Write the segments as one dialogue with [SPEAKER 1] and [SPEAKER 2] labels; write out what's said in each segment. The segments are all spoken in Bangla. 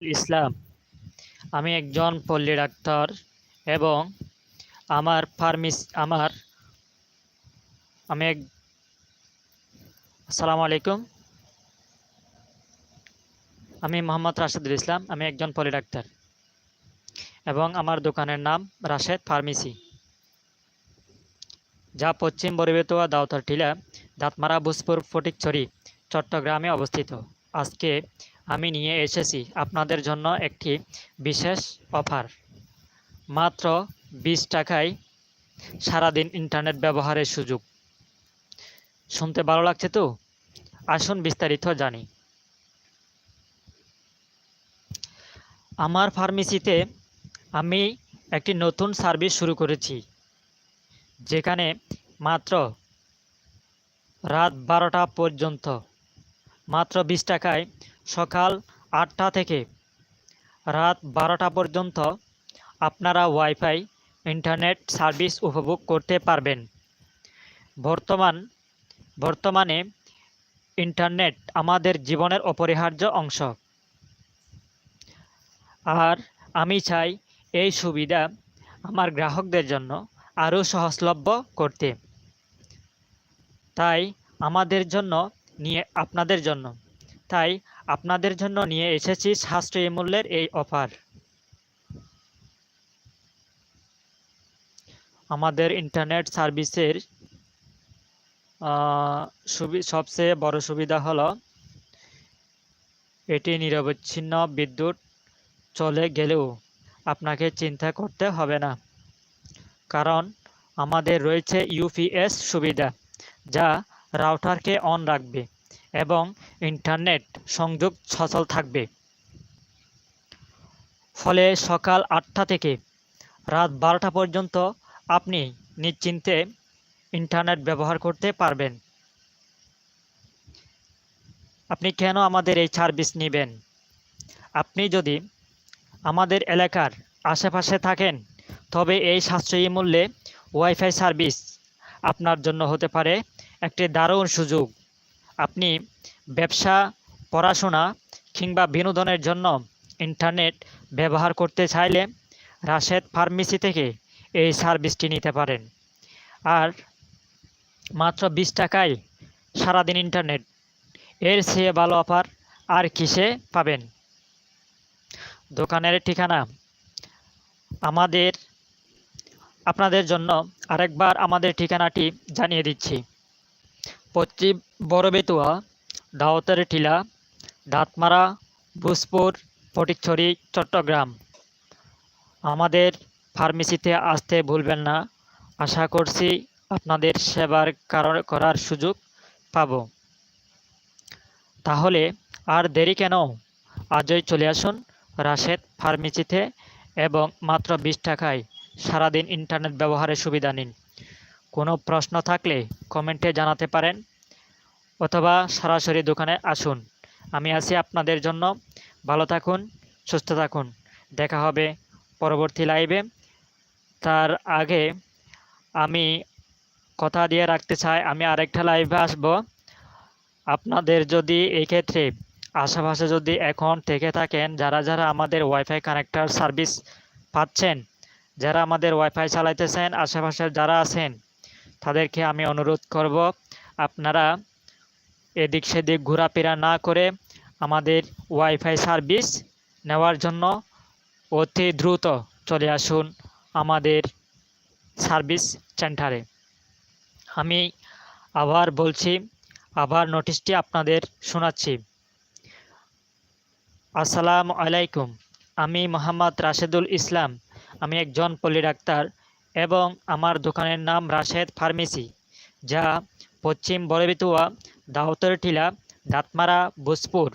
[SPEAKER 1] ইসলাম। আমি একজন পল্লী ডাক্তার এবং আমার ফার্মেস, আমার, আমি এক, আসসালামু আলাইকুম। আমি মোহাম্মদ রাশেদুল ইসলাম, আমি একজন পল্লী ডাক্তার এবং আমার দোকানের নাম রাশেদ ফার্মেসি। যা পশ্চিম বরিবেতুয়া দাওতার টিলা দাঁতমারা বুসপুর ফটিকছড়ি, চট্টগ্রামে অবস্থিত। আজকে আমি নিয়ে এসেছি আপনাদের জন্য একটি বিশেষ অফার। মাত্র বিশ টাকায় সারাদিন ইন্টারনেট ব্যবহারের সুযোগ। শুনতে ভালো লাগছে তো? আসুন বিস্তারিত জানি। আমার ফার্মেসিতে আমি একটি নতুন সার্ভিস শুরু করেছি, যেখানে মাত্র রাত বারোটা পর্যন্ত, মাত্র বিশ টাকায় সকাল আটটা থেকে রাত বারোটা পর্যন্ত আপনারা ওয়াইফাই ইন্টারনেট সার্ভিস উপভোগ করতে পারবেন। বর্তমান, বর্তমানে ইন্টারনেট আমাদের জীবনের অপরিহার্য অংশ। আর আমি চাই এই সুবিধা আমার গ্রাহকদের জন্য আরও সহজলভ্য করতে। তাই আমাদের জন্য নিয়ে, আপনাদের জন্য। তাই আপনাদের জন্য নিয়ে এসেছি সাশ্রয়ী মূল্যের এই অফার। আমাদের ইন্টারনেট সার্ভিসের সবচেয়ে বড় সুবিধা হলো, এটি নিরবচ্ছিন্ন বিদ্যুৎ চলে গেলেও আপনাকে চিন্তা করতে হবে না। কারণ আমাদের রয়েছে ইউপিএস সুবিধা, যা রাউটারকে অন রাখবে। এবং ইন্টারনেট সংযোগ সচল থাকবে। ফলে সকাল আটটা থেকে রাত বারোটা পর্যন্ত আপনি নিশ্চিন্তে ইন্টারনেট ব্যবহার করতে পারবেন। আপনি কেন আমাদের এই সার্ভিস নেবেন? আপনি যদি আমাদের এলাকার আশেপাশে থাকেন, তবে এই সাশ্রয়ী মূল্যে ওয়াইফাই সার্ভিস আপনার জন্য হতে পারে একটি দারুণ সুযোগ। আপনি ব্যবসা, পড়াশোনা কিংবা বিনোদনের জন্য ইন্টারনেট ব্যবহার করতে চাইলে রাশেদ ফার্মেসি থেকে এই সার্ভিসটি নিতে পারেন। আর মাত্র বিশ টাকায় সারাদিন ইন্টারনেট। এর চেয়ে ভালো অফার আর কিসে পাবেন? দোকানের ঠিকানা আমাদের, আপনাদের জন্য আরেকবার আমাদের ঠিকানাটি জানিয়ে দিচ্ছি। পশ্চিম বড়বেতুয়া দাওয়াতের টিলা দাঁতমারা, ভুজপুর, ফটিকছড়ি, চট্টগ্রাম। আমাদের ফার্মেসিতে আসতে ভুলবেন না। আশা করছি আপনাদের সেবার কারণ করার সুযোগ পাব। তাহলে আর দেরি কেন? আজই চলে আসুন রাশেদ ফার্মেসিতে এবং মাত্র বিশ টাকায় সারাদিন ইন্টারনেট ব্যবহারের সুবিধা নিন। কোনো প্রশ্ন থাকলে কমেন্টে জানাতে পারেন অথবা সরাসরি দোকানে আসুন। আমি আছি আপনাদের জন্য। ভালো থাকুন, সুস্থ থাকুন। দেখা হবে পরবর্তী লাইভে। তার আগে আমি কথা দিয়ে রাখতে চাই, আমি আরেকটা লাইভে আসব। আপনাদের যদি এই ক্ষেত্রে আশেপাশে যদি এখন থেকে থাকেন, যারা যারা আমাদের ওয়াইফাই কানেক্টার সার্ভিস পাচ্ছেন, যারা আমাদের ওয়াইফাই চালাইতেছেন, আশেপাশে যারা আছেন তাদেরকে আমি অনুরোধ করব, আপনারা এদিক সেদিক ঘোরাফেরা না করে আমাদের ওয়াইফাই সার্ভিস নেওয়ার জন্য অতি দ্রুত চলে আসুন আমাদের সার্ভিস সেন্টারে। আমি আবার বলছি, আবার নোটিশটি আপনাদের শোনাচ্ছি। আসসালামু আলাইকুম, আমি মোহাম্মদ রাশেদুল ইসলাম, আমি একজন পল্লী ডাক্তার। এবং আমার দোকানের নাম রাশেদ ফার্মেসি, যা পশ্চিম বড়বেতুয়া দাউতর টিলা, দাঁতমারা, ভোজপুর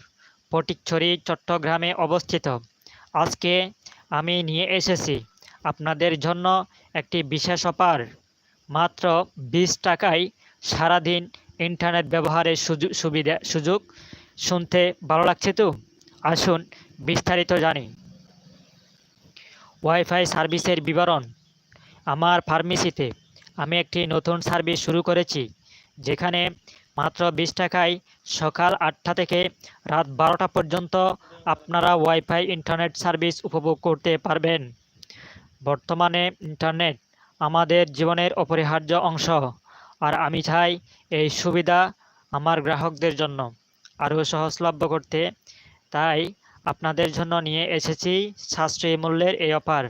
[SPEAKER 1] ফটিকছড়ি চট্টগ্রামে অবস্থিত। আজকে আমি নিয়ে এসেছি আপনাদের জন্য একটি বিশেষ অফার। মাত্র বিশ টাকায় সারাদিন ইন্টারনেট ব্যবহারের সুযোগ সুবিধা, সুযোগ শুনতে ভালো লাগছে তো? আসুন বিস্তারিত জানি। ওয়াইফাই সার্ভিসের বিবরণ। আমার ফার্মেসিতে আমি একটি নতুন সার্ভিস শুরু করেছি, যেখানে মাত্র বিশ টাকায় সকাল আটটা থেকে রাত বারোটা পর্যন্ত আপনারা ওয়াইফাই ইন্টারনেট সার্ভিস উপভোগ করতে পারবেন। বর্তমানে ইন্টারনেট আমাদের জীবনের অপরিহার্য অংশ, আর আমি চাই এই সুবিধা আমার গ্রাহকদের জন্য আরও সহজলভ্য করতে। তাই আপনাদের জন্য নিয়ে এসেছি সাশ্রয়ী মূল্যের এই অফার।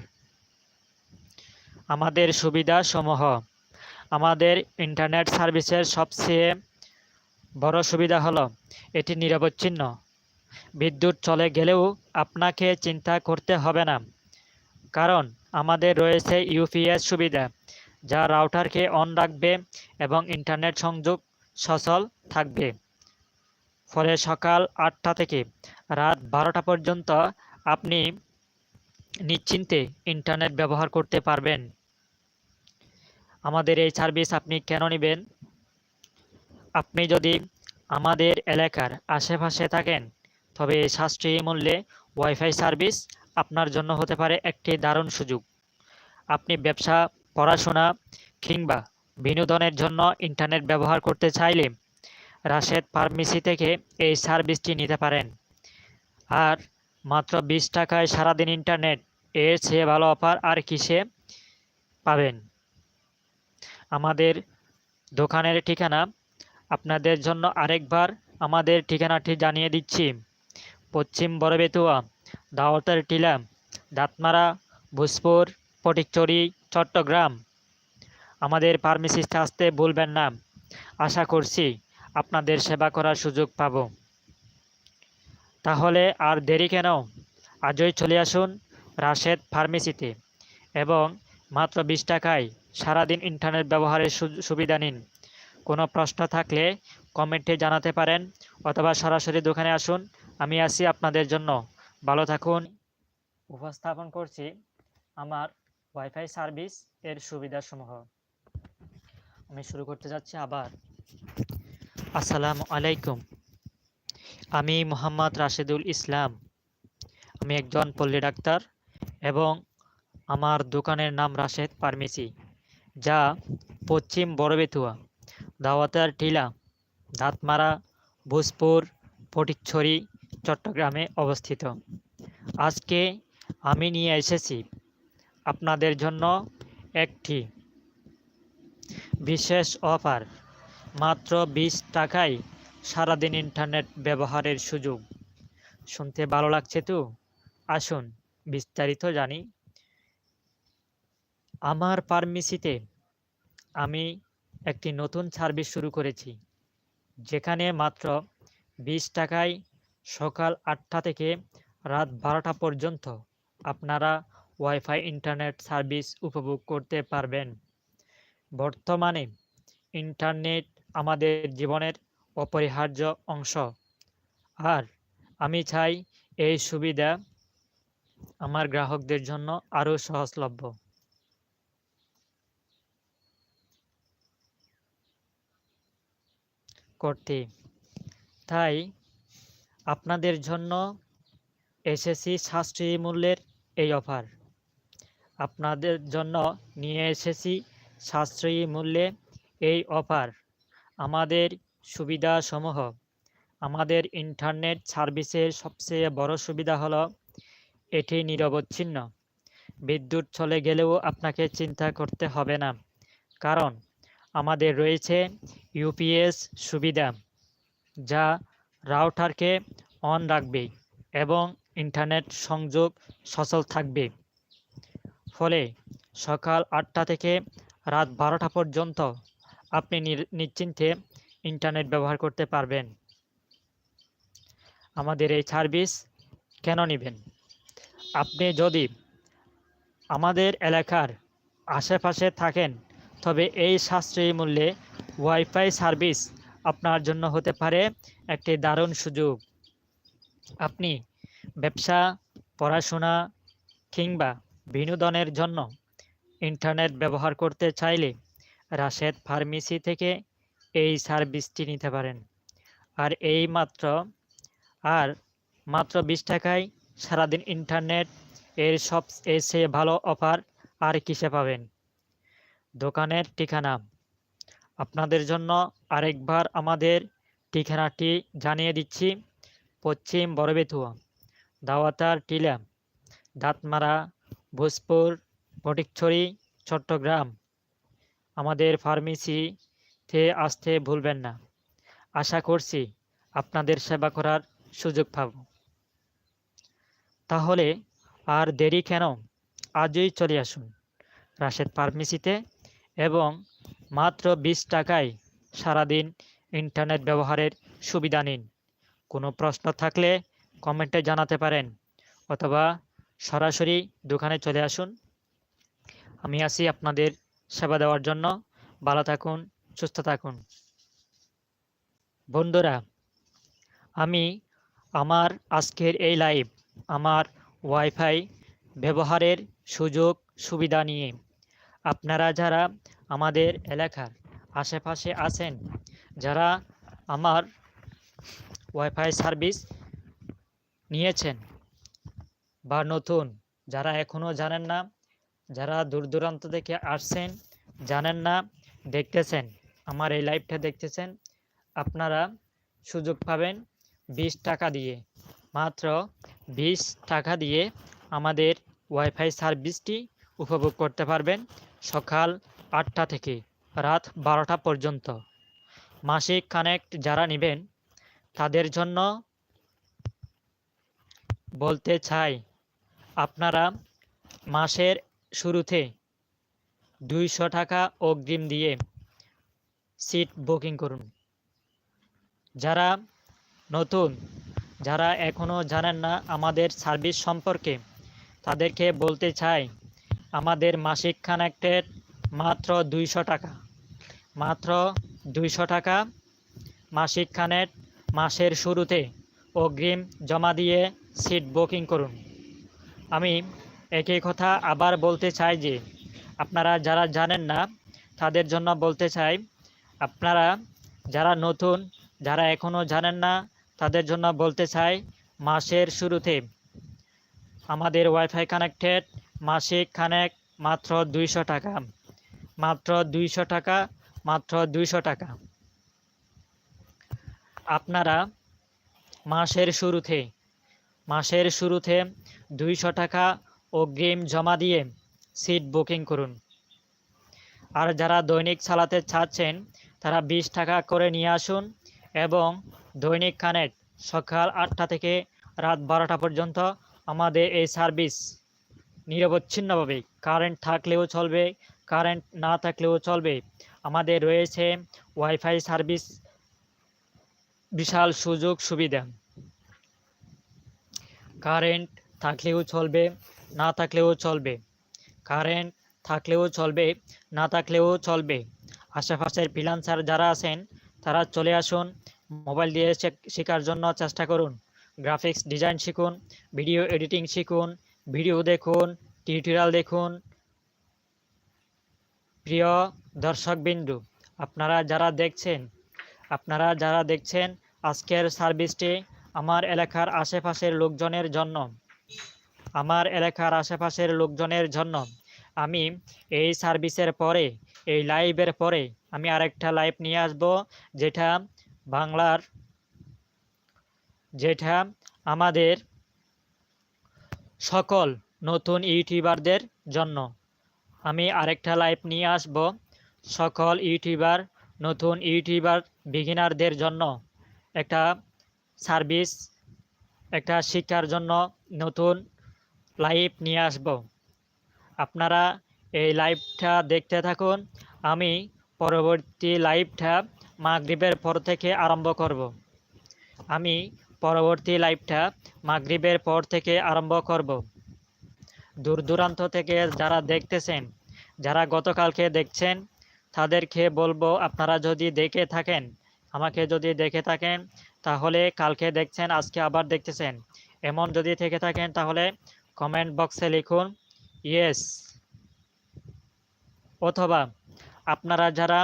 [SPEAKER 1] আমাদের সুবিধা সমূহ আমাদের ইন্টারনেট সার্ভিসের সবচেয়ে বড় সুবিধা হলো, এটি নিরবচ্ছিন্ন। বিদ্যুৎ চলে গেলেও আপনাকে চিন্তা করতে হবে না, কারণ আমাদের রয়েছে ইউপিএস সুবিধা, যা রাউটারকে অন রাখবে এবং ইন্টারনেট সংযোগ সচল থাকবে। ফলে সকাল আটটা থেকে রাত বারোটা পর্যন্ত আপনি নিশ্চিন্তে ইন্টারনেট ব্যবহার করতে পারবেন। আমাদের এই সার্ভিস আপনি কেন নেবেন? আপনি যদি আমাদের এলাকার আশেপাশে থাকেন, তবে সাশ্রয়ী মূল্যে ওয়াইফাই সার্ভিস আপনার জন্য হতে পারে একটি দারুণ সুযোগ। আপনি ব্যবসা, পড়াশোনা কিংবা বিনোদনের জন্য ইন্টারনেট ব্যবহার করতে চাইলে রাশেদ ফার্মেসি থেকে এই সার্ভিসটি নিতে পারেন। আর মাত্র বিশ টাকায় সারাদিন ইন্টারনেট এর চেয়ে ভালো অফার আর কিসে পাবেন? আমাদের দোকানের ঠিকানা। আপনাদের জন্য আরেকবার আমাদের ঠিকানাটি জানিয়ে দিচ্ছি। পশ্চিম বড়বেতুয়া, দাওয়াতের টিলা, দাঁতমারা, ভোজপুর ফটিকচুরি চট্টগ্রাম। আমাদের ফার্মেসিতে আসতে ভুলবেন না। আশা করছি আপনাদের সেবা করার সুযোগ পাব। তাহলে আর দেরি কেন? আজই চলে আসুন রাশেদ ফার্মেসিতে এবং মাত্র বিশ টাকায় সারাদিন ইন্টারনেট ব্যবহারের সুবিধা নিন। কোনো প্রশ্ন থাকলে কমেন্টে জানাতে পারেন অথবা সরাসরি দোকানে আসুন। আমি আছি আপনাদের জন্য। ভালো থাকুন। উপস্থাপন করছি আমার ওয়াইফাই সার্ভিস এর সুবিধাসমূহ। আমি শুরু করতে যাচ্ছি আবার। আসসালামু আলাইকুম। আমি মোহাম্মদ রাশেদুল ইসলাম। আমি একজন পল্লী ডাক্তার এবং আমার দোকানের নাম রাশেদ ফার্মেসি যা পশ্চিম বড়বেতুয়া। দাওয়াতার টিলা দাঁতমারা, ভোজপুর ফটিকছড়ি চট্টগ্রামে অবস্থিত। আজকে আমি নিয়ে এসেছি আপনাদের জন্য একটি বিশেষ অফার। মাত্র বিশ টাকায় সারাদিন ইন্টারনেট ব্যবহারের সুযোগ। শুনতে ভালো লাগছে তো? আসুন বিস্তারিত জানি। আমার ফার্মেসিতে আমি একটি নতুন সার্ভিস শুরু করেছি, যেখানে মাত্র বিশ টাকায় সকাল আটটা থেকে রাত বারোটা পর্যন্ত আপনারা ওয়াইফাই ইন্টারনেট সার্ভিস উপভোগ করতে পারবেন। বর্তমানে ইন্টারনেট আমাদের জীবনের অপরিহার্য অংশ। আর আমি চাই এই সুবিধা আমার গ্রাহকদের জন্য আরও সহজলভ্য। করতে। তাই আপনাদের জন্য এসেছি সাশ্রয়ী মূল্যের এই অফার। আপনাদের জন্য নিয়ে এসেছি সাশ্রয়ী মূল্যে এই অফার। আমাদের সুবিধাসমূহ। আমাদের ইন্টারনেট সার্ভিসের সবচেয়ে বড় সুবিধা হলো এটি নিরবচ্ছিন্ন। বিদ্যুৎ চলে গেলেও আপনাকে চিন্তা করতে হবে না। কারণ আমাদের রয়েছে ইউপিএস সুবিধা, যা রাউটারকে অন রাখবে এবং ইন্টারনেট সংযোগ সচল থাকবে। ফলে সকাল আটটা থেকে রাত বারোটা পর্যন্ত আপনি নিশ্চিন্তে ইন্টারনেট ব্যবহার করতে পারবেন। আমাদের এই সার্ভিস কেন নেবেন? আপনি যদি আমাদের এলাকার আশেপাশে থাকেন তবে এই সাশ্রয়ী মূল্যে ওয়াইফাই সার্ভিস আপনার জন্য হতে পারে একটি দারুণ সুযোগ। আপনি ব্যবসা, পড়াশোনা কিংবা বিনোদনের জন্য ইন্টারনেট ব্যবহার করতে চাইলে রাশেদ ফার্মেসি থেকে এই সার্ভিসটি নিতে পারেন। আর এই মাত্র, আর মাত্র বিশ টাকায় সারাদিন ইন্টারনেট এর সব এসে ভালো অফার আর কিসে পাবেন? দোকানের ঠিকানা। আপনাদের জন্য আরেকবার আমাদের ঠিকানাটি জানিয়ে দিচ্ছি। পশ্চিম বড়বেতুয়া, দাওয়াতার টিলা, দাঁতমারা, ভোজপুর, ফটিকছড়ি, চট্টগ্রাম। আমাদের ফার্মেসিতে আসতে ভুলবেন না। আশা করছি আপনাদের সেবা করার সুযোগ পাব। তাহলে আর দেরি কেন? আজই চলে আসুন। রাশেদ ফার্মেসিতে এবং মাত্র বিশ টাকায় সারাদিন ইন্টারনেট ব্যবহারের সুবিধা নিন। কোনো প্রশ্ন থাকলে কমেন্টে জানাতে পারেন অথবা সরাসরি দোকানে চলে আসুন। আমি আছি আপনাদের সেবা দেওয়ার জন্য। ভালো থাকুন, সুস্থ থাকুন। বন্ধুরা, আমি আমার আজকের এই লাইভ আমার ওয়াইফাই ব্যবহারের সুযোগ সুবিধা নিয়ে আপনারা যারা আমাদের এলাকার আশেপাশে আছেন, যারা আমার ওয়াইফাই সার্ভিস নিয়েছেন বা নতুন, যারা এখনও জানেন না, যারা দূর দূরান্ত থেকে আসছেন, জানেন না, দেখতেছেন, আমার এই লাইভটা দেখতেছেন, আপনারা সুযোগ পাবেন বিশ টাকা দিয়ে। মাত্র বিশ টাকা দিয়ে আমাদের ওয়াইফাই সার্ভিসটি উপভোগ করতে পারবেন। সকাল আটটা থেকে রাত বারোটা পর্যন্ত। মাসিক কানেক্ট যারা নেবেন, তাদের জন্য বলতে চাই, আপনারা মাসের শুরুতে দুইশো টাকা অগ্রিম দিয়ে সিট বুকিং করুন। যারা নতুন, যারা এখনও জানেন না আমাদের সার্ভিস সম্পর্কে, তাদেরকে বলতে চাই আমাদের মাসিক কানেক্টেড মাত্র দুইশো টাকা। মাত্র দুইশো টাকা মাসিক কানেক্ট মাসের শুরুতে অগ্রিম জমা দিয়ে সিট বুকিং করুন। আমি একই কথা আবার বলতে চাই যে, আপনারা যারা জানেন না, তাদের জন্য বলতে চাই, আপনারা যারা নতুন, যারা এখনও জানেন না, তাদের জন্য বলতে চাই, মাসের শুরুতে আমাদের ওয়াইফাই কানেক্টেড মাসিক কানেক্ট মাত্র দুইশো টাকা। মাত্র দুইশো টাকা, মাত্র দুইশো টাকা। আপনারা মাসের শুরুতে মাসের শুরুতে দুইশো টাকা অগ্রিম জমা দিয়ে সিট বুকিং করুন। আর যারা দৈনিক চালাতে চাচ্ছেন, তারা বিশ টাকা করে নিয়ে আসুন এবং দৈনিক কানেক্ট সকাল আটটা থেকে রাত বারোটা পর্যন্ত আমাদের এই সার্ভিস নিরবচ্ছিন্নভাবে কারেন্ট থাকলেও চলবে, কারেন্ট না থাকলেও চলবে। আমাদের রয়েছে ওয়াইফাই সার্ভিস, বিশাল সুযোগ সুবিধা। কারেন্ট থাকলেও চলবে, না থাকলেও চলবে। কারেন্ট থাকলেও চলবে, না থাকলেও চলবে। আশেপাশের ফ্রিলান্সার যারা আছেন, তারা চলে আসুন, মোবাইল দিয়ে শেখার জন্য চেষ্টা করুন। গ্রাফিক্স ডিজাইন শিখুন, ভিডিও এডিটিং শিখুন ভিডিও দেখুন টিউটোরিয়াল দেখুন। প্রিয় দর্শকবিন্দু, আপনারা যারা দেখছেন, আপনারা যারা দেখছেন, আজকের সার্ভিসটি আমার এলাকার আশেপাশের লোকজনের জন্য। আমার এলাকার আশেপাশের লোকজনের জন্য। আমি এই সার্ভিসের পরে, এই লাইভের পরে আমি আরেকটা লাইভ নিয়ে আসব, যেটা বাংলার, যেটা আমাদের সকল নতুন ইউটিউবারদের জন্য। আমি আরেকটা লাইভ নিয়ে আসব। সকল ইউটিউবার, নতুন ইউটিউবার বিগিনারদের জন্য একটা সার্ভিস একটা শিক্ষার জন্য নতুন লাইভ নিয়ে আসব। আপনারা এই লাইভটা দেখতে থাকুন। আমি পরবর্তী লাইভটা মাগরিবের পর থেকে আরম্ভ করব। আমি পরবর্তী লাইভটা মাগরিবের পর থেকে আরম্ভ করব। দূর দূরান্ত থেকে যারা দেখতেছেন, যারা গতকালকে দেখছেন, তাদেরকে বলব আপনারা যদি দেখে থাকেন, আমাকে যদি দেখে থাকেন, তাহলে কালকে দেখছেন, আজকে আবার দেখতেছেন। এমন যদি থেকে থাকেন, তাহলে কমেন্ট বক্সে লিখুন, ইয়েস। অথবা আপনারা যারা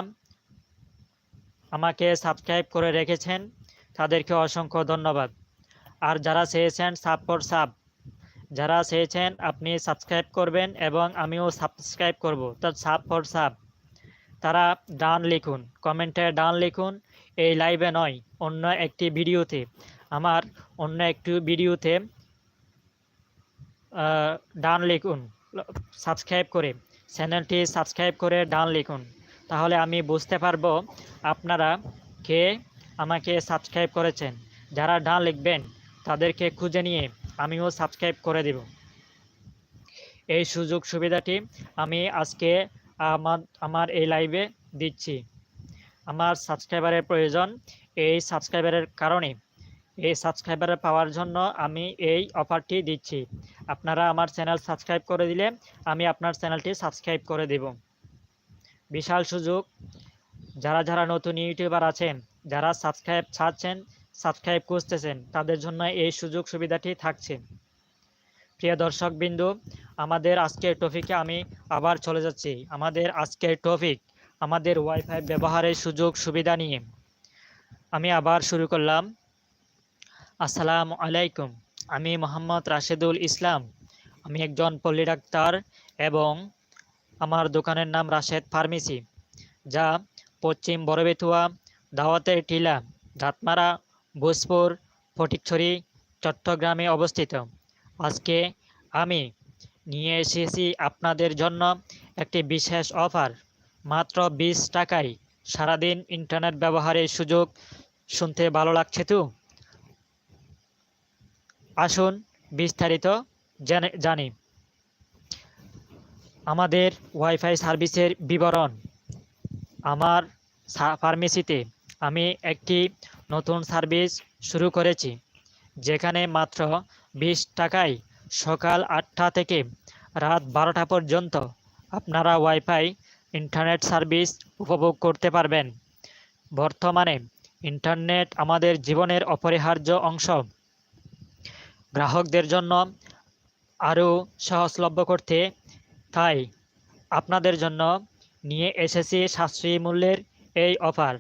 [SPEAKER 1] আমাকে সাবস্ক্রাইব করে রেখেছেন তাদেরকে অসংখ্য ধন্যবাদ। আর যারা চেয়েছেন সাব ফর সাব যারা চেয়েছেন আপনি সাবস্ক্রাইব করবেন এবং আমিও সাবস্ক্রাইব করব। তো সাব ফর সাব তারা ডান লিখুন, কমেন্টে ডান লিখুন, এই লাইভে নয়, অন্য একটি ভিডিওতে। আমার অন্য একটি ভিডিওতে ডান লিখুন সাবস্ক্রাইব করে চ্যানেলটি সাবস্ক্রাইব করে ডান লিখুন। তাহলে আমি বুঝতে পারব আপনারা কে আমাকে সাবস্ক্রাইব করেছেন। যারা ডান লিখবেন, তাদেরকে খুঁজে নিয়ে আমিও সাবস্ক্রাইব করে দেব। এই সুযোগ সুবিধাটি আমি আজকে আমার আমার এই লাইভে দিচ্ছি। আমার সাবস্ক্রাইবারের প্রয়োজন এই সাবস্ক্রাইবারের কারণে। এই সাবস্ক্রাইবার পাওয়ার জন্য আমি এই অফারটি দিচ্ছি। আপনারা আমার চ্যানেল সাবস্ক্রাইব করে দিলে আমি আপনার চ্যানেলটি সাবস্ক্রাইব করে দেব। বিশাল সুযোগ। যারা যারা নতুন ইউটিউবার আছেন যারা সাবস্ক্রাইব ছাড়ছেন, সাবস্ক্রাইব খুঁজতেছেন, তাদের জন্য এই সুযোগ সুবিধাটি থাকছে। প্রিয় দর্শক বিন্দু, আমাদের আজকের টপিকে আমি আবার চলে যাচ্ছি। আমাদের আজকের টপিক আমাদের ওয়াইফাই ব্যবহারের সুযোগ সুবিধা নিয়ে। আমি আবার শুরু করলাম। আসসালামু আলাইকুম, আমি মোহাম্মদ রাশেদুল ইসলাম। আমি একজন পল্লী ডাক্তার এবং আমার দোকানের নাম রাশেদ ফার্মেসি, যা পশ্চিম বড়বেতুয়া দাওয়াতের টিলা দাঁতমারা ভোজপুর, ফটিকছড়ি, চট্টগ্রামে অবস্থিত। আজকে আমি নিয়ে এসেছি আপনাদের জন্য একটি বিশেষ অফার। মাত্র বিশ টাকায় সারাদিন ইন্টারনেট ব্যবহারের সুযোগ শুনতে ভালো লাগছে তো? আসুন বিস্তারিত জেনে- আমাদের ওয়াইফাই সার্ভিসের বিবরণ। আমার ফার্মেসিতে আমি একটি নতুন সার্ভিস শুরু করেছি, যেখানে মাত্র বিশ টাকায় সকাল আটটা থেকে রাত বারোটা পর্যন্ত আপনারা ওয়াইফাই ইন্টারনেট সার্ভিস উপভোগ করতে পারবেন। বর্তমানে ইন্টারনেট আমাদের জীবনের অপরিহার্য অংশ। গ্রাহকদের জন্য আরও সহজলভ্য করতে তাই আপনাদের জন্য নিয়ে এসেছি সাশ্রয়ী মূল্যের এই অফার।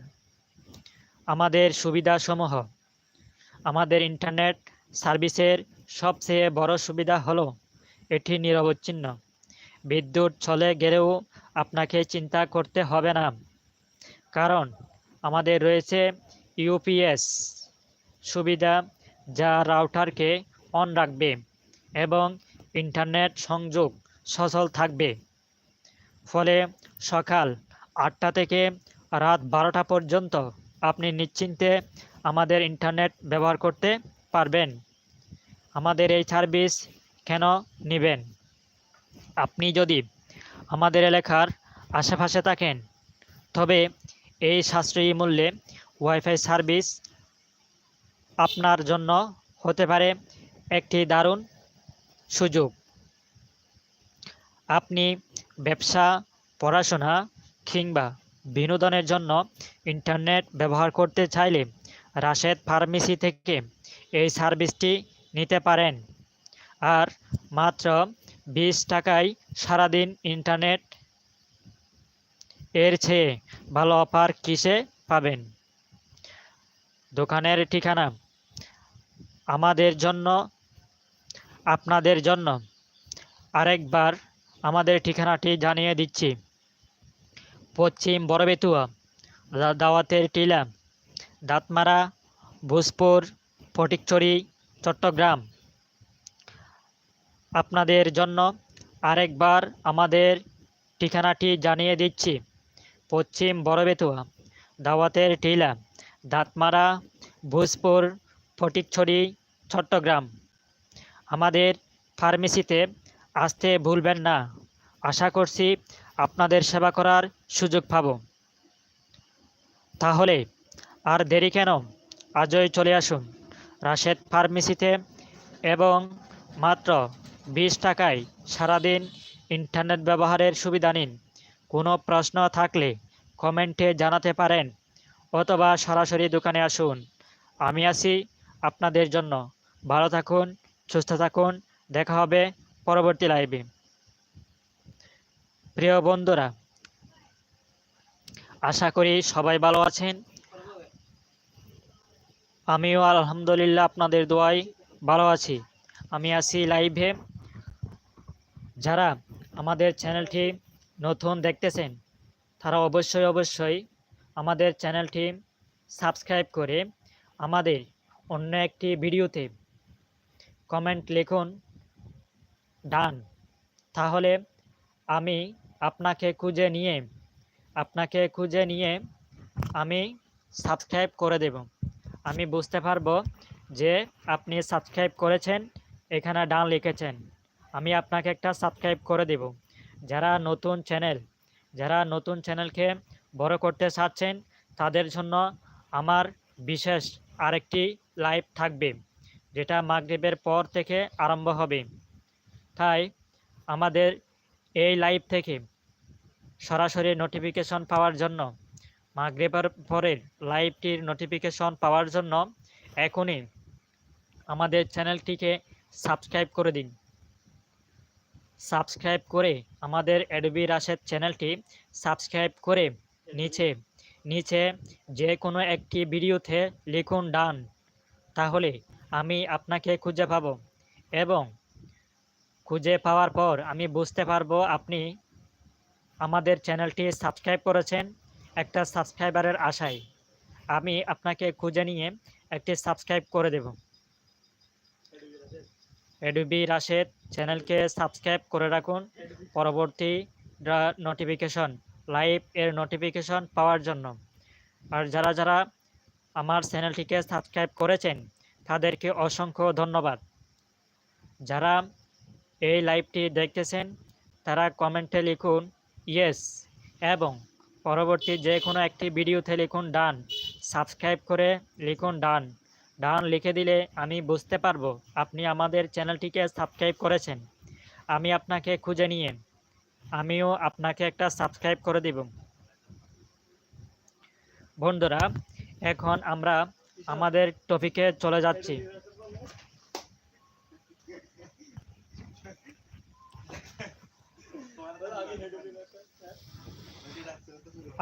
[SPEAKER 1] আমাদের সুবিধাসমূহ। আমাদের ইন্টারনেট সার্ভিসের সবচেয়ে বড় সুবিধা হলো, এটি নিরবচ্ছিন্ন। বিদ্যুৎ চলে গেলেও আপনাকে চিন্তা করতে হবে না, কারণ আমাদের রয়েছে ইউপিএস সুবিধা যা রাউটারকে অন রাখবে এবং ইন্টারনেট সংযোগ সচল থাকবে। ফলে সকাল আটটা থেকে রাত বারোটা পর্যন্ত আপনি নিশ্চিন্তে আমাদের ইন্টারনেট ব্যবহার করতে পারবেন। আমাদের এই সার্ভিস কেন নেবেন? আপনি যদি আমাদের এলাকার আশেপাশে থাকেন, তবে এই সাশ্রয়ী মূল্যে ওয়াইফাই সার্ভিস আপনার জন্য হতে পারে একটি দারুণ সুযোগ। আপনি ব্যবসা, পড়াশোনা কিংবা বিনোদনের জন্য ইন্টারনেট ব্যবহার করতে চাইলে রাশেদ ফার্মেসি থেকে এই সার্ভিসটি নিতে পারেন। আর মাত্র বিশ টাকায় সারাদিন ইন্টারনেট এর চেয়ে ভালো অফার কিসে পাবেন? দোকানের ঠিকানা আমাদের জন্য, আপনাদের জন্য। আরেকবার আমাদের ঠিকানাটি জানিয়ে দিচ্ছি। পশ্চিম বড়বেতুয়া দাওয়াতের টিলা, দাঁতমারা, ভোজপুর, ফটিকছড়ি, চট্টগ্রাম। আপনাদের জন্য আরেকবার আমাদের ঠিকানাটি জানিয়ে দিচ্ছি। পশ্চিম বড়বেতুয়া, দাওয়াতের টিলা, দাঁতমারা, ভোজপুর, ফটিকছড়ি, চট্টগ্রাম। আমাদের ফার্মেসিতে আসতে ভুলবেন না। আশা করছি আপনাদের সেবা করার সুযোগ পাব। তাহলে আর দেরি কেন? আজই চলে আসুন। রাশেদ ফার্মেসিতে এবং মাত্র বিশ টাকায় সারাদিন ইন্টারনেট ব্যবহারের সুবিধা নিন। কোনো প্রশ্ন থাকলে কমেন্টে জানাতে পারেন অথবা সরাসরি দোকানে আসুন। আমি আছি আপনাদের জন্য। ভালো থাকুন, সুস্থ থাকুন। দেখা হবে পরবর্তী লাইভে প্রিয় বন্ধুরা, আশা করি সবাই ভালো আছেন। আমিও আলহামদুলিল্লাহ আপনাদের দোয়ায় ভালো আছি। আমি আছি লাইভে। যারা আমাদের চ্যানেলটি নতুন দেখতেছেন, তারা অবশ্যই অবশ্যই আমাদের চ্যানেলটি সাবস্ক্রাইব করে আমাদের অন্য একটি ভিডিওতে কমেন্ট লিখুন, ডান। তাহলে আমি আপনাকে খুঁজে নিয়ে, আপনাকে খুঁজে নিয়ে আমি সাবস্ক্রাইব করে দেব। আমি বুঝতে পারব যে আপনি সাবস্ক্রাইব করেছেন, এখানে ডান লিখেছেন। আমি আপনাকে একটা সাবস্ক্রাইব করে দেব। যারা নতুন চ্যানেল যারা নতুন চ্যানেলকে বড় করতে চাচ্ছেন, তাদের জন্য আমার বিশেষ আরেকটি লাইভ থাকবে, যেটা মাগরিবের পর থেকে আরম্ভ হবে। তাই আমাদের এই লাইভ থেকে সরাসরি নোটিফিকেশন পাওয়ার জন্য মাগরিবের পরের লাইভটির নোটিফিকেশন পাওয়ার জন্য এখনই আমাদের চ্যানেলটিকে সাবস্ক্রাইব করে দিন। সাবস্ক্রাইব করে আমাদের অ্যাডবি রাশেদ চ্যানেলটি সাবস্ক্রাইব করে নিচে নিচে যে কোনো একটি ভিডিওতে লিখুন ডান, তাহলে আমি আপনাকে খুঁজে পাব এবং খুঁজে পাওয়ার পর আমি বুঝতে পারব আপনি আমাদের চ্যানেলটি সাবস্ক্রাইব করেছেন একটা সাবস্ক্রাইবারের আশায়। আমি আপনাকে খুঁজে নিয়ে একটি সাবস্ক্রাইব করে দেব। এডুবি রাশেদ চ্যানেলকে সাবস্ক্রাইব করে রাখুন। পরবর্তী নোটিফিকেশন লাইভ এর নোটিফিকেশন পাওয়ার জন্য। আর যারা যারা আমার চ্যানেলটিকে সাবস্ক্রাইব করেছেন, তাদেরকে অসংখ্য ধন্যবাদ। যারা এই লাইভটি দেখতেছেন, তারা কমেন্টে লিখুন, ইয়েস এবং পরবর্তী যে কোনো একটি ভিডিওতে লিখুন, ডান সাবস্ক্রাইব করে লিখুন, ডান ডান লিখে দিলে আমি বুঝতে পারব আপনি আমাদের চ্যানেলটিকে সাবস্ক্রাইব করেছেন। আমি আপনাকে খুঁজে নিয়ে, আমিও আপনাকে একটা সাবস্ক্রাইব করে দেব। বন্ধুরা, এখন আমরা আমাদের টপিকে চলে যাচ্ছি।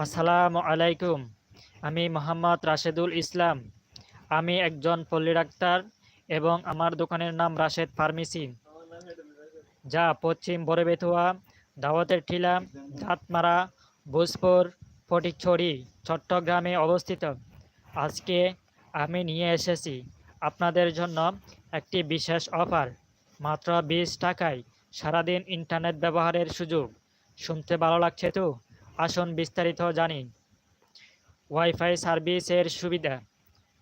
[SPEAKER 1] আসসালামু আলাইকুম। আমি মোহাম্মদ রাশেদুল ইসলাম। আমি একজন পল্লী ডাক্তার এবং আমার দোকানের নাম রাশেদ ফার্মেসি। যা পশ্চিম বড়বেথুয়া দাওয়াতের ঠিলা দাঁতমারা ভোজপুর, ফটিকছড়ি, চট্টগ্রামে অবস্থিত। আজকে আমি নিয়ে এসেছি আপনাদের জন্য একটি বিশেষ অফার। মাত্র বিশ টাকায় সারাদিন ইন্টারনেট ব্যবহারের সুযোগ। শুনতে ভালো লাগছে তো? আসুন বিস্তারিত জানি। ওয়াইফাই সার্ভিসের সুবিধা।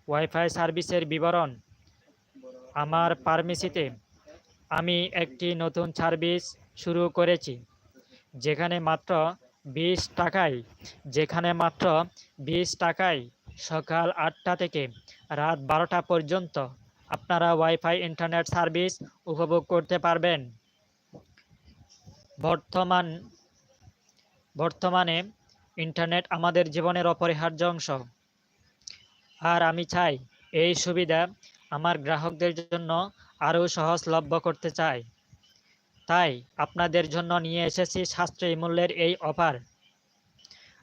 [SPEAKER 1] ওয়াইফাই সার্ভিসের বিবরণ। আমার ফার্মেসিতে আমি একটি নতুন সার্ভিস শুরু করেছি, যেখানে মাত্র বিশ টাকায়, যেখানে মাত্র বিশ টাকায় সকাল আটটা থেকে রাত বারোটা পর্যন্ত আপনারা ওয়াইফাই ইন্টারনেট সার্ভিস উপভোগ করতে পারবেন। বর্তমান বর্তমানে ইন্টারনেট আমাদের জীবনের অপরিহার্য অংশ। আর আমি চাই এই সুবিধা আমার গ্রাহকদের জন্য আরও সহজলভ্য করতে চাই। তাই আপনাদের জন্য নিয়ে এসেছি সাশ্রয়ী মূল্যের এই অফার।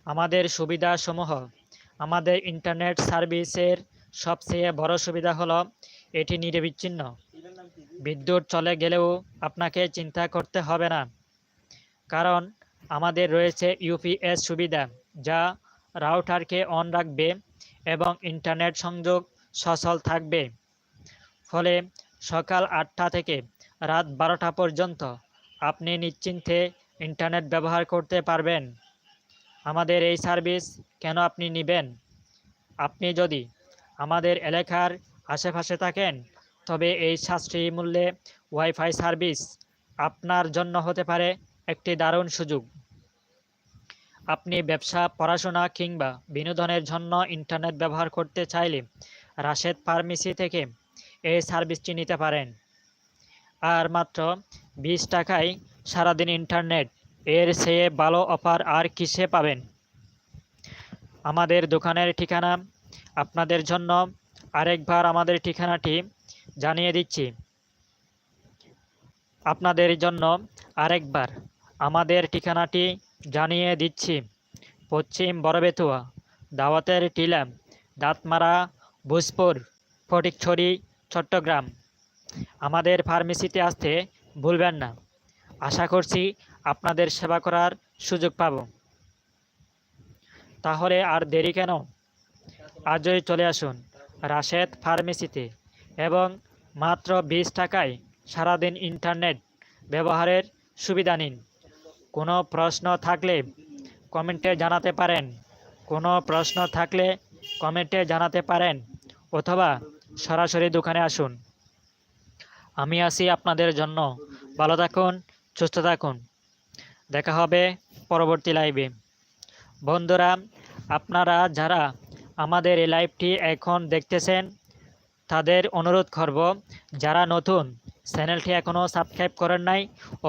[SPEAKER 1] আমাদের সুবিধাসমূহ। আমাদের ইন্টারনেট সার্ভিসের সবচেয়ে বড় সুবিধা হলো এটি নিরবিচ্ছিন্ন। বিদ্যুৎ চলে গেলেও আপনাকে চিন্তা করতে হবে না। কারণ আমাদের রয়েছে ইউপিএস সুবিধা, যা রাউটারকে অন রাখবে এবং ইন্টারনেট সংযোগ সচল থাকবে। ফলে সকাল আটটা থেকে রাত বারোটা পর্যন্ত আপনি নিশ্চিন্তে ইন্টারনেট ব্যবহার করতে পারবেন। আমাদের এই সার্ভিস কেন আপনি নেবেন? আপনি যদি আমাদের এলাকার আশেপাশে থাকেন, তবে এই সাশ্রয়ী মূল্যে ওয়াইফাই সার্ভিস আপনার জন্য হতে পারে। একটি দারুণ সুযোগ। আপনি ব্যবসা, পড়াশোনা কিংবা বিনোদনের জন্য ইন্টারনেট ব্যবহার করতে চাইলে রাশেদ ফার্মেসি থেকে এই সার্ভিসটি নিতে পারেন। আর মাত্র বিশ টাকায় সারাদিন ইন্টারনেট, এর চেয়ে ভালো অফার আর কিসে পাবেন? আমাদের দোকানের ঠিকানা, আপনাদের জন্য আরেকবার আমাদের ঠিকানাটি জানিয়ে দিচ্ছি। আপনাদের জন্য আরেকবার আমাদের ঠিকানাটি জানিয়ে দিচ্ছি। পশ্চিম বড়বেতুয়া, দাওয়াতের টিলা দাঁতমারা, ভোজপুর, ফটিকছড়ি, চট্টগ্রাম। আমাদের ফার্মেসিতে আসতে ভুলবেন না। আশা করছি আপনাদের সেবা করার সুযোগ পাব। তাহলে আর দেরি কেন? আজই চলে আসুন রাশেদ ফার্মেসিতে এবং মাত্র বিশ টাকায় সারাদিন ইন্টারনেট ব্যবহারের সুবিধা নিন। কোনো প্রশ্ন থাকলে কমেন্টে জানাতে পারেন। কোনো প্রশ্ন থাকলে কমেন্টে জানাতে পারেন অথবা সরাসরি দোকানে আসুন। আমি আছি আপনাদের জন্য। ভালো থাকুন, সুস্থ থাকুন। দেখা হবে পরবর্তী লাইভে বন্ধুরা, আপনারা যারা আমাদের এই লাইভটি এখন দেখতেছেন, তাদের অনুরোধ করব, যারা নতুন চ্যানেলটি এখনও সাবস্ক্রাইব করেন নাই,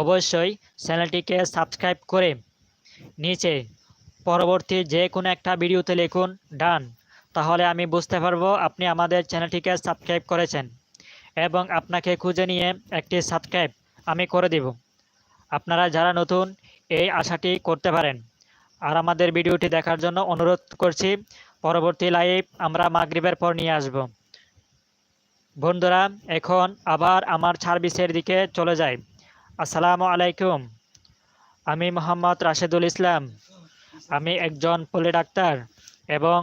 [SPEAKER 1] অবশ্যই চ্যানেলটিকে সাবস্ক্রাইব করে নিচে পরবর্তী যে কোনো একটা ভিডিওতে লিখুন, ডান তাহলে আমি বুঝতে পারব আপনি আমাদের চ্যানেলটিকে সাবস্ক্রাইব করেছেন এবং আপনাকে খুঁজে নিয়ে একটি সাবস্ক্রাইব আমি করে দিব। আপনারা যারা নতুন, এই আশাটি করতে পারেন। আর আমাদের ভিডিওটি দেখার জন্য অনুরোধ করছি, পরবর্তী লাইভ আমরা মাগরিবের পর নিয়ে আসব। বন্ধুরা, এখন আবার আমার সার্ভিসের দিকে চলে যাই। আসসালামু আলাইকুম। আমি মোহাম্মদ রাশেদুল ইসলাম। আমি একজন পল্লী ডাক্তার এবং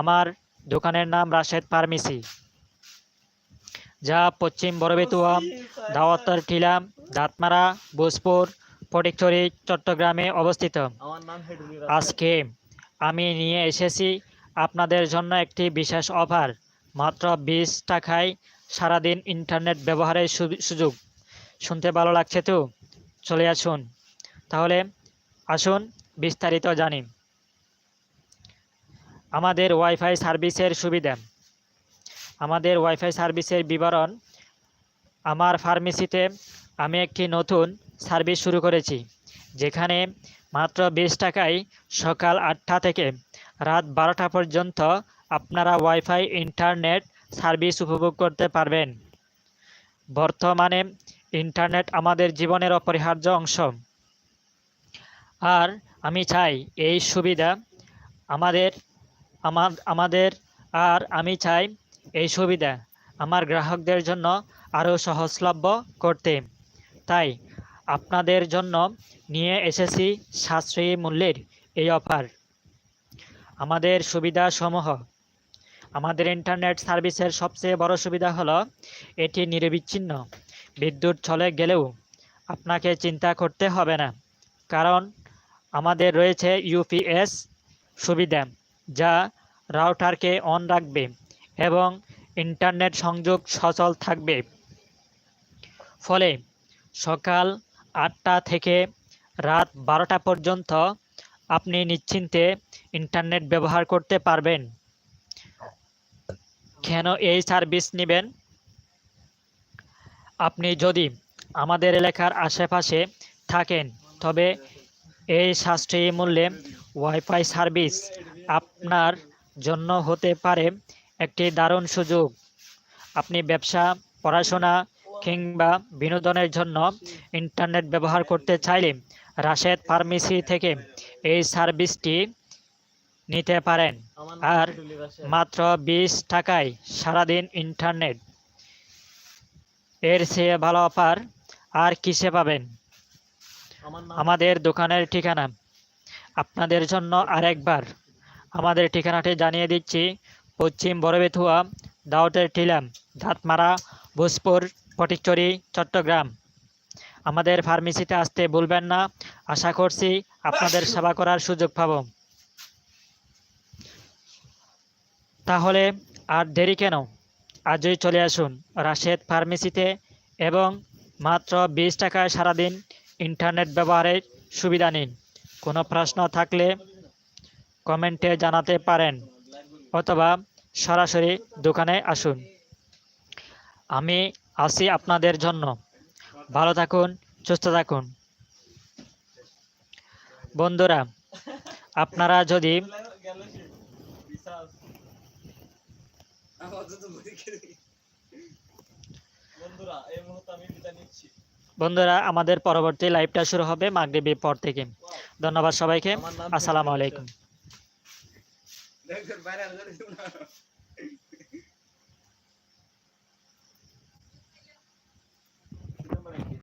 [SPEAKER 1] আমার দোকানের নাম রাশেদ ফার্মেসি। যা পশ্চিম বড়বেতুয়া, দাওয়াত্তর টিলা দাঁতমারা, ভোজপুর, ফটিকছড়ি, চট্টগ্রামে অবস্থিত। আজকে আমি নিয়ে এসেছি আপনাদের জন্য একটি বিশেষ অফার। মাত্র বিশ টাকায় সারাদিন ইন্টারনেট ব্যবহারের সুযোগ। শুনতে ভালো লাগছে তো? চলে আসুন। তাহলে আসুন, বিস্তারিত জানি। আমাদের ওয়াইফাই সার্ভিসের সুবিধা। আমাদের ওয়াইফাই সার্ভিসের বিবরণ আমার ফার্মেসিতে আমি একটি নতুন সার্ভিস শুরু করেছি, যেখানে মাত্র বিশ টাকায় সকাল আটটা থেকে রাত বারোটা পর্যন্ত আপনারা ওয়াইফাই ইন্টারনেট সার্ভিস উপভোগ করতে পারবেন। বর্তমানে ইন্টারনেট আমাদের জীবনের অপরিহার্য অংশ। আর আমি চাই এই সুবিধা আমাদের আমাদের, আর আমি চাই এই সুবিধা আমার গ্রাহকদের জন্য আরও সহজলভ্য করতে। তাই আপনাদের জন্য নিয়ে এসেছি সাশ্রয়ী মূল্যের এই অফার। আমাদের সুবিধাসমূহ আমাদের ইন্টারনেট সার্ভিসের সবচেয়ে বড় সুবিধা হলো এটি নিরবিচ্ছিন্ন। বিদ্যুৎ চলে গেলেও আপনাকে চিন্তা করতে হবে না, কারণ আমাদের রয়েছে ইউপিএস সুবিধা যা রাউটারকে অন রাখবে এবং ইন্টারনেট সংযোগ সচল থাকবে। ফলে সকাল আটটা থেকে রাত বারোটা পর্যন্ত আপনি নিশ্চিন্তে ইন্টারনেট ব্যবহার করতে পারবেন। কেন এই সার্ভিস নেবেন? আপনি যদি আমাদের এলাকার আশেপাশে থাকেন, তবে এই সাশ্রয়ী মূল্যে ওয়াইফাই সার্ভিস আপনার জন্য হতে পারে একটি দারুণ সুযোগ। আপনি ব্যবসা, পড়াশোনা কিংবা বিনোদনের জন্য ইন্টারনেট ব্যবহার করতে চাইলে রাশেদ ফার্মেসি থেকে এই সার্ভিসটি নিতে পারেন। আর মাত্র বিশ টাকায় সারাদিন ইন্টারনেট এর চেয়ে ভালো অফার আর কিসে পাবেন? আমাদের দোকানের ঠিকানা। আপনাদের জন্য আরেকবার আমাদের ঠিকানাটি জানিয়ে দিচ্ছি। পশ্চিম বড়বেথুয়া দাউটের টিলাম দাঁতমারা ভোজপুর ফটিকচুরি চট্টগ্রাম। আমাদের ফার্মেসিতে আসতে ভুলবেন না। আশা করছি আপনাদের সেবা করার সুযোগ পাব। তাহলে আর দেরি কেন? আজই চলে আসুন রাশেদ ফার্মেসিতে এবং মাত্র বিশ টাকায় সারাদিন ইন্টারনেট ব্যবহারের সুবিধা নিন। কোনো প্রশ্ন থাকলে কমেন্টে জানাতে পারেন অথবা সরাসরি দোকানে আসুন। আমি আছি আপনাদের জন্য। ভালো থাকুন, সুস্থ থাকুন। বন্ধুরা, আপনারা যদি
[SPEAKER 2] বন্ধুরা
[SPEAKER 1] আমাদের পরবর্তী লাইভটা শুরু হবে মাগরিবের পর থেকে। ধন্যবাদ সবাইকে। আসসালামু আলাইকুম।